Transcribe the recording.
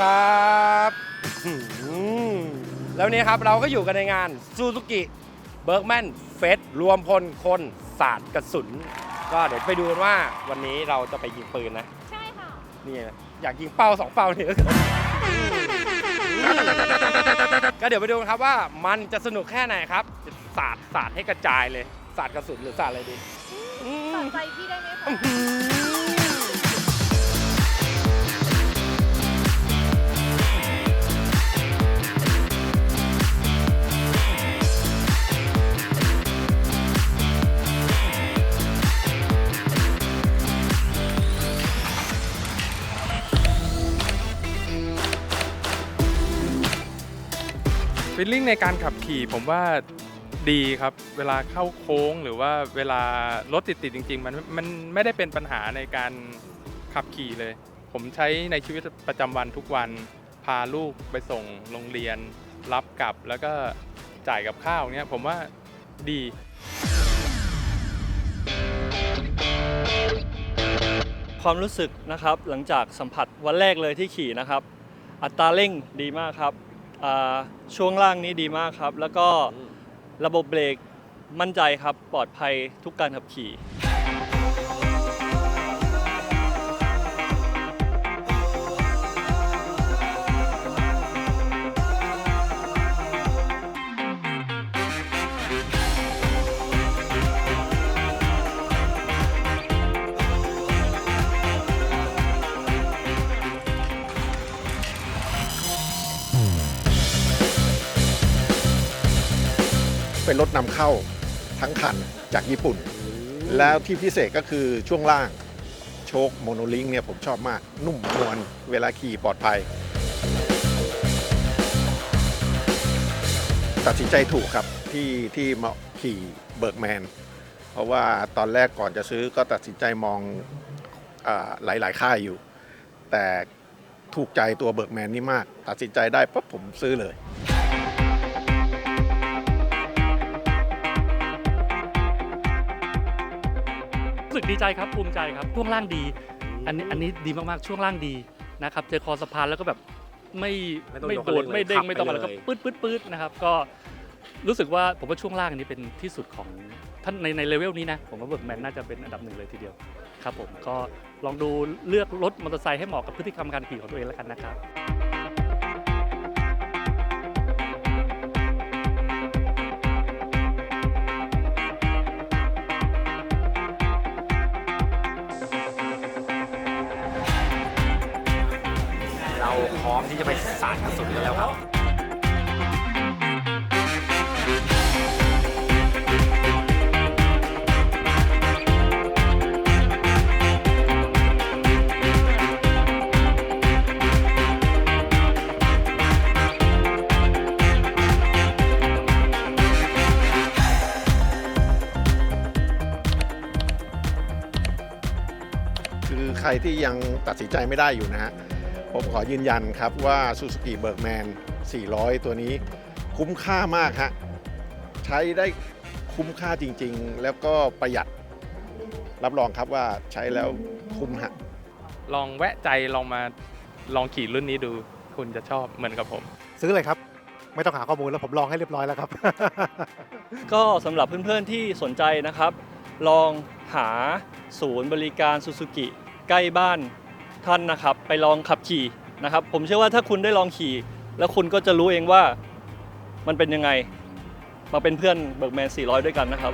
ครับอื้อหือแล้ววันนี้ครับเราก็อยู่กันในงานซูซูกิเบิร์กแมนเฟสรวมพลคนศาสตร์กระสุน ก็เดี๋ยวไปดูกันว่าวันนี้เราจะไปยิงปืนนะ ใช่ค่ะ นี่อยากยิงเป้าสองเป้านี่ก็ก็เดี๋ยวไปดูกันครับว่ามันจะสนุกแค่ไหนครับจะสาดสาดให้กระจายเลยสาดกระสุนหรือสาดอะไรดีอืมสนใจพี่ได้ไหมคะ ฟีลลิ่งในการขับขี่ผมว่าดีครับ เวลาเข้าโค้งหรือว่าเวลารถติดๆจริง ๆ มันมันไม่ได้เป็นปัญหาในการขับขี่เลย ผมใช้ในชีวิตประจำวันทุกวัน พาลูกไปส่งโรงเรียน รับกลับแล้วก็จ่ายกับข้าวเนี่ยผมว่าดีความรู้สึกนะครับหลังจากสัมผัสวันแรกเลยที่ขี่นะครับ อัตราเร่งดีมากครับ อ่าช่วงล่างนี้ดีมากครับ แล้วก็ระบบเบรกมั่นใจครับ ปลอดภัยทุกการขับขี่ เป็นรถนำเข้าทั้งคันจากญี่ปุ่น แล้วที่พิเศษก็คือช่วงล่างโชคโมโนลิงเนี่ยผมชอบมาก นุ่มนวลเวลาขี่ปลอดภัย ตัดสินใจถูกครับที่ที่มาขี่เบิร์กแมน เพราะว่าตอนแรกก่อนจะซื้อก็ตัดสินใจมองอาหลาย ๆ ค่ายอยู่ แต่ถูกใจตัวเบิร์กแมนนี่มาก ตัดสินใจได้ปั๊บผมซื้อเลย รู้สึกดีใจครับภูมิใจครับช่วงล่างดี อันนี้อันนี้ดีมากๆช่วงล่างดีนะครับเจอคอสะพานแล้วก็แบบไม่ไม่ต้องไม่ยกโดดคันเร่งเลยไม่เด้งขับไม่ต้องไปอะไรก็เลยปื๊ดปื๊ดปื๊ดนะครับก็รู้สึกว่าผมว่าช่วงล่างอันนี้เป็นที่สุดของท่านในในเลเวลนี้นะผมว่าเบิร์กแมนน่าจะเป็นอันดับหนึ่งเลยทีเดียวครับผมก็ลองดูเลือกรถมอเตอร์ไซค์ให้เหมาะกับพฤติกรรมการขี่ของตัวเองแล้วกันนะครับ เราพร้อมที่จะไปสาดกระสุนกันแล้วครับคือใครที่ยังตัดสินใจไม่ได้อยู่นะฮะ ผมขอยืนยันครับว่า Suzuki Bergman 400 ตัวนี้คุ้มค่ามากฮะใช้ได้คุ้มค่าจริง ๆ แล้วก็ประหยัด รับรองครับว่าใช้แล้วคุ้มฮะ ลองแวะใจลองมาลองขี่รุ่นนี้ดูคุณจะชอบเหมือนกับผม ซื้อเลยครับ ไม่ต้องหาข้อมูลแล้วผมลองให้เรียบร้อยแล้วครับ ก็สำหรับเพื่อนๆที่สนใจนะครับ ลองหาศูนย์บริการซูซูกิใกล้บ้าน ท่านนะครับไปลองขับขี่นะครับ ผมเชื่อว่าถ้าคุณได้ลองขี่ แล้วคุณก็จะรู้เองว่ามันเป็นยังไง มาเป็นเพื่อนเบิร์กแมน 400 ด้วยกันนะครับ